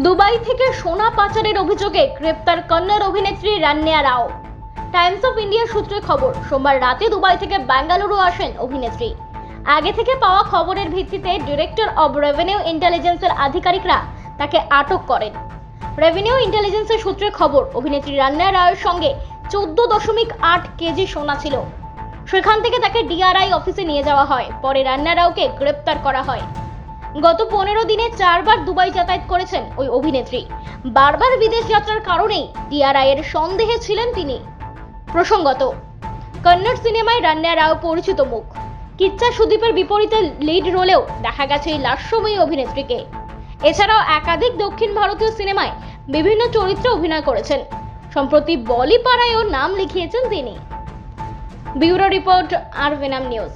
Dubai থেকে সোনা পাচারের অভিযোগে গ্রেপ্তার কন্নড় অভিনেত্রী Ranya Rao. Times of India সূত্রে খবর, সোমবার রাতে দুবাই থেকে বেঙ্গালুরু আসেন অভিনেত্রী। আগে থেকে পাওয়া খবরের ভিত্তিতে ডিরেক্টর অব রেভিনিউ ইন্টেলিজেন্সের আধিকারিকরা তাকে আটক করেন। রেভিনিউ ইন্টেলিজেন্সের সূত্রে খবর, অভিনেত্রী রান্না রায়ের সঙ্গে চোদ্দ দশমিক আট কেজি সোনা ছিল। সেখান থেকে তাকে ডিআরআই অফিসে নিয়ে যাওয়া হয়। পরে রান্না রাওকে গ্রেপ্তার করা হয়। গত পনেরো দিনে চারবার দুবাই যাতায়াত করেছেন ওই অভিনেত্রী। বারবার বিদেশ যাত্রার কারণেই ডিআরআই এর সন্দেহে ছিলেন তিনি। প্রসঙ্গত, কন্নড় সিনেমায় রান্না রাও পরিচিত মুখ। কিচ্চা সুদীপের বিপরীতে লিড রোলেও দেখা গেছে এই লাস্যময়ী অভিনেত্রীকে। এছাড়াও একাধিক দক্ষিণ ভারতীয় সিনেমায় বিভিন্ন চরিত্রে অভিনয় করেছেন। সম্প্রতি বলিপাড়ায়ও নাম লিখিয়েছেন তিনি। ব্যুরো রিপোর্ট আর ভেনাম নিউজ।